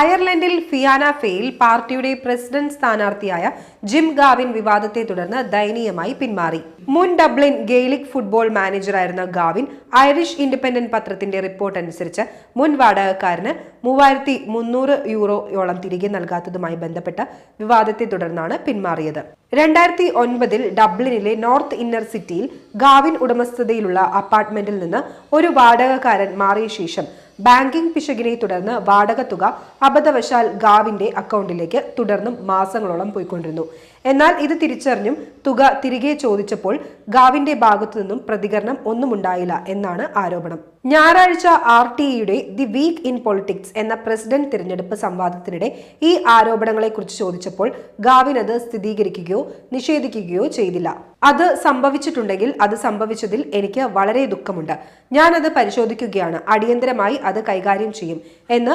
അയർലൻഡിൽ Fianna Fail പാർട്ടിയുടെ president സ്ഥാനാർത്ഥിയായ ജിം ഗാവിൻ വിവാദത്തെ തുടർന്ന് ദയനീയമായി പിന്മാറി. മുൻ ഡബ്ലിൻ ഗെയിലിക് ഫുട്ബോൾ മാനേജറായിരുന്ന ഗാവിൻ ഐറിഷ് ഇൻഡിപെൻഡന്റ് പത്രത്തിന്റെ റിപ്പോർട്ട് അനുസരിച്ച് മുൻ വാടകക്കാരന് മൂവായിരത്തി മുന്നൂറ് യൂറോയോളം തിരികെ നൽകാത്തതുമായി ബന്ധപ്പെട്ട വിവാദത്തെ തുടർന്നാണ് പിന്മാറിയത്. രണ്ടായിരത്തി ഒൻപതിൽ ഡബ്ലിനിലെ നോർത്ത് ഇന്നർ സിറ്റിയിൽ ഗാവിൻ ഉടമസ്ഥതയിലുള്ള അപ്പാർട്ട്മെന്റിൽ നിന്ന് ഒരു വാടകക്കാരൻ മാറിയ ശേഷം ബാങ്കിംഗ് പിശകിനെ തുടർന്ന് വാടക തുക അബദ്ധവശാൽ ഗാവിന്റെ അക്കൗണ്ടിലേക്ക് തുടർന്നും മാസങ്ങളോളം പോയിക്കൊണ്ടിരുന്നു. എന്നാൽ ഇത് തിരിച്ചറിഞ്ഞും തുക തിരികെ ചോദിച്ചപ്പോൾ ഗാവിന്റെ ഭാഗത്തു നിന്നും പ്രതികരണം ഒന്നുമുണ്ടായില്ല എന്നാണ് ആരോപണം. ഞായറാഴ്ച ആർ ടി ഇയുടെ ദി വീക്ക് ഇൻ പൊളിറ്റിക്സ് എന്ന പ്രസിഡന്റ് തിരഞ്ഞെടുപ്പ് സംവാദത്തിനിടെ ഈ ആരോപണങ്ങളെക്കുറിച്ച് ചോദിച്ചപ്പോൾ ഗാവിൻ അത് സ്ഥിരീകരിക്കുകയോ നിഷേധിക്കുകയോ ചെയ്തില്ല. അത് സംഭവിച്ചിട്ടുണ്ടെങ്കിൽ അത് സംഭവിച്ചതിൽ എനിക്ക് വളരെ ദുഃഖമുണ്ട്. ഞാനത് പരിശോധിക്കുകയാണ്. അടിയന്തരമായി അത് കൈകാര്യം ചെയ്യും എന്ന്